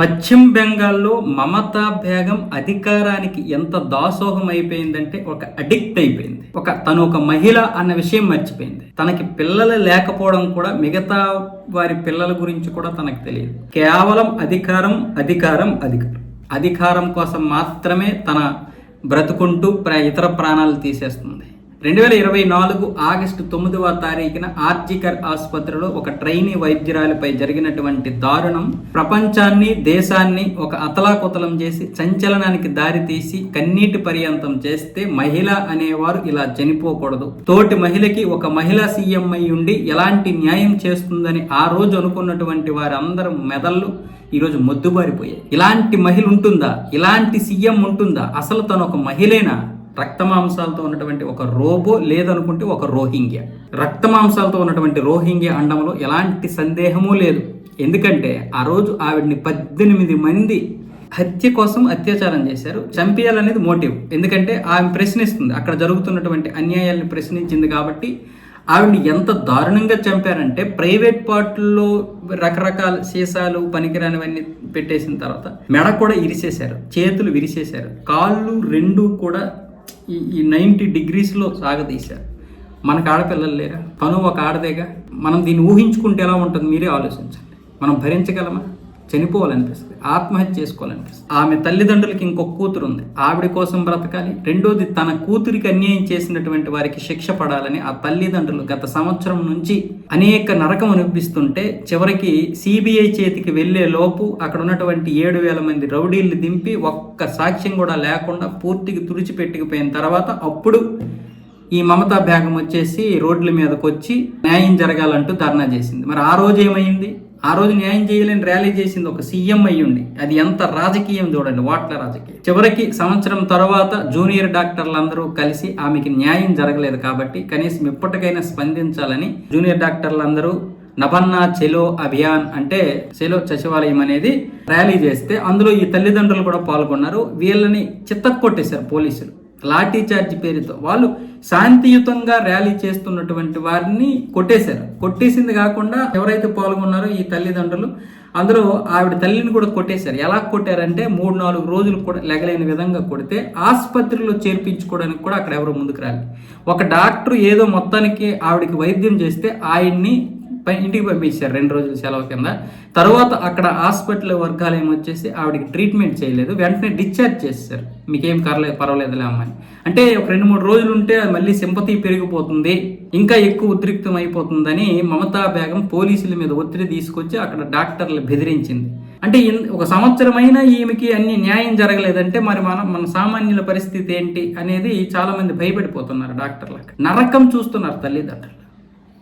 పశ్చిమ బెంగాల్లో మమతా బేగం అధికారానికి ఎంత దాసోహం అయిపోయిందంటే ఒక అడిక్ట్ అయిపోయింది. ఒక తను ఒక మహిళ అన్న విషయం మర్చిపోయింది. తనకి పిల్లలు లేకపోవడం కూడా మిగతా వారి పిల్లల గురించి కూడా తనకు తెలియదు. కేవలం అధికారం అధికారం అధికారం. అధికారం కోసం మాత్రమే తన బ్రతుకుంటూ ఇతర ప్రాణాలు తీసేస్తుంది. రెండు వేల ఇరవై నాలుగు ఆగస్టు తొమ్మిదవ తారీఖున ఆర్జికర్ ఆసుపత్రిలో ఒక ట్రైనీ వైద్యురాలిపై జరిగినటువంటి దారుణం. ప్రపంచాన్ని దేశాన్ని ఒక అతలాకుతలం చేసి సంచలనానికి దారితీసి కన్నీటి పర్యంతం చేస్తే మహిళ అనేవారు ఇలా చనిపోకూడదు. తోటి మహిళకి ఒక మహిళా సీఎం అయి ఉండి ఎలాంటి న్యాయం చేస్తుందని ఆ రోజు అనుకున్నటువంటి వారందరం మెదళ్ళు ఈరోజు మొద్దుబారిపోయాయి. ఇలాంటి మహిళ ఉంటుందా? ఇలాంటి సీఎం ఉంటుందా? అసలు తను ఒక మహిళేనా? రక్తమాంసాలతో ఉన్నటువంటి ఒక రోబో లేదనుకుంటే ఒక రోహింగ్యా. రక్తమాంసాలతో ఉన్నటువంటి రోహింగ్యా అండంలో ఎలాంటి సందేహమూ లేదు. ఎందుకంటే ఆ రోజు ఆవిడ్ని పద్దెనిమిది మంది హత్య కోసం అత్యాచారం చేశారు. చంపేయాలనేది మోటివ్. ఎందుకంటే ఆమె ప్రశ్నిస్తుంది. అక్కడ జరుగుతున్నటువంటి అన్యాయాలను ప్రశ్నించింది కాబట్టి ఆవిడని ఎంత దారుణంగా చంపారంటే ప్రైవేట్ పార్ట్లో రకరకాల సీసాలు పనికిరానివన్నీ పెట్టేసిన తర్వాత మెడ కూడా ఇరిసేశారు. చేతులు విరిసేశారు. కాళ్ళు రెండు కూడా ఈ ఈ నైంటీ డిగ్రీస్లో సాగదీశారు మనకు ఆడపిల్లలు లేరా? తను ఒక ఆడదేగా? మనం దీన్ని ఊహించుకుంటే ఎలా ఉంటుంది? మీరే ఆలోచించండి. మనం భరించగలమా? చనిపోవాలనిపిస్తుంది. ఆత్మహత్య చేసుకోవాలనిపిస్తుంది. ఆమె తల్లిదండ్రులకి ఇంకొక కూతురు ఉంది. ఆవిడ కోసం బ్రతకాలి. రెండోది తన కూతురికి అన్యాయం చేసినటువంటి వారికి శిక్ష పడాలని ఆ తల్లిదండ్రులు గత సంవత్సరం నుంచి అనేక నరకం అనిపిస్తుంటే చివరికి సిబిఐ చేతికి వెళ్ళే లోపు అక్కడ ఉన్నటువంటి ఏడు వేల మంది రౌడీల్ని దింపి ఒక్క సాక్ష్యం కూడా లేకుండా పూర్తిగా తుడిచిపెట్టుకుపోయిన తర్వాత అప్పుడు ఈ మమతా బేగం వచ్చేసి రోడ్ల మీదకి వచ్చి న్యాయం జరగాలంటూ ధర్నా చేసింది. మరి ఆ రోజు ఏమైంది? ఆ రోజు న్యాయం చేయలేని ర్యాలీ చేసింది ఒక సీఎం అయ్యుండి. అది ఎంత రాజకీయం చూడండి వాట్ల రాజకీయం. చివరికి సంవత్సరం తర్వాత జూనియర్ డాక్టర్లందరూ కలిసి ఆమెకి న్యాయం జరగలేదు కాబట్టి కనీసం ఇప్పటికైనా స్పందించాలని జూనియర్ డాక్టర్లందరూ నభన్నా చెలో అభియాన్ అంటే చెలో సచివాలయం అనేది ర్యాలీ చేస్తే అందులో ఈ తల్లిదండ్రులు కూడా పాల్గొన్నారు. వీళ్ళని చిత్తకు కొట్టేశారు పోలీసులు. లాఠీ చార్జ్ పేరుతో వాళ్ళు శాంతియుతంగా ర్యాలీ చేస్తున్నటువంటి వారిని కొట్టేశారు. కొట్టేసింది కాకుండా ఎవరైతే పాల్గొన్నారో ఈ తల్లిదండ్రులు అందరూ ఆవిడ తల్లిని కూడా కొట్టేశారు. ఎలా కొట్టారంటే మూడు నాలుగు రోజులు కూడా లెగలేని విధంగా కొడితే ఆసుపత్రిలో చేర్పించుకోవడానికి కూడా అక్కడ ఎవరు ముందుకు రాలి ఒక డాక్టర్ ఏదో మొత్తానికి ఆవిడకి వైద్యం చేస్తే ఆయన్ని ఇంటికి పంపించారు రెండు రోజులు సెలవు కింద. తర్వాత అక్కడ హాస్పిటల్ వర్గాలయం వచ్చేసి ఆవిడకి ట్రీట్మెంట్ చేయలేదు. వెంటనే డిశ్చార్జ్ చేస్తారు మీకేం కరలేదు పర్వాలేదులే అమ్మాయి. అంటే ఒక రెండు మూడు రోజులు ఉంటే అది మళ్ళీ సింపతి పెరిగిపోతుంది. ఇంకా ఎక్కువ ఉద్రిక్తం అయిపోతుందని మమతా బేగం పోలీసుల మీద ఒత్తిడి తీసుకొచ్చి అక్కడ డాక్టర్లు బెదిరించింది. అంటే ఒక సంవత్సరమైనా ఈమెకి అన్ని న్యాయం జరగలేదంటే మరి మన మన సామాన్యుల పరిస్థితి ఏంటి అనేది చాలామంది భయపడిపోతున్నారు డాక్టర్లకు. నరకం చూస్తున్నారు తల్లిదండ్రులు.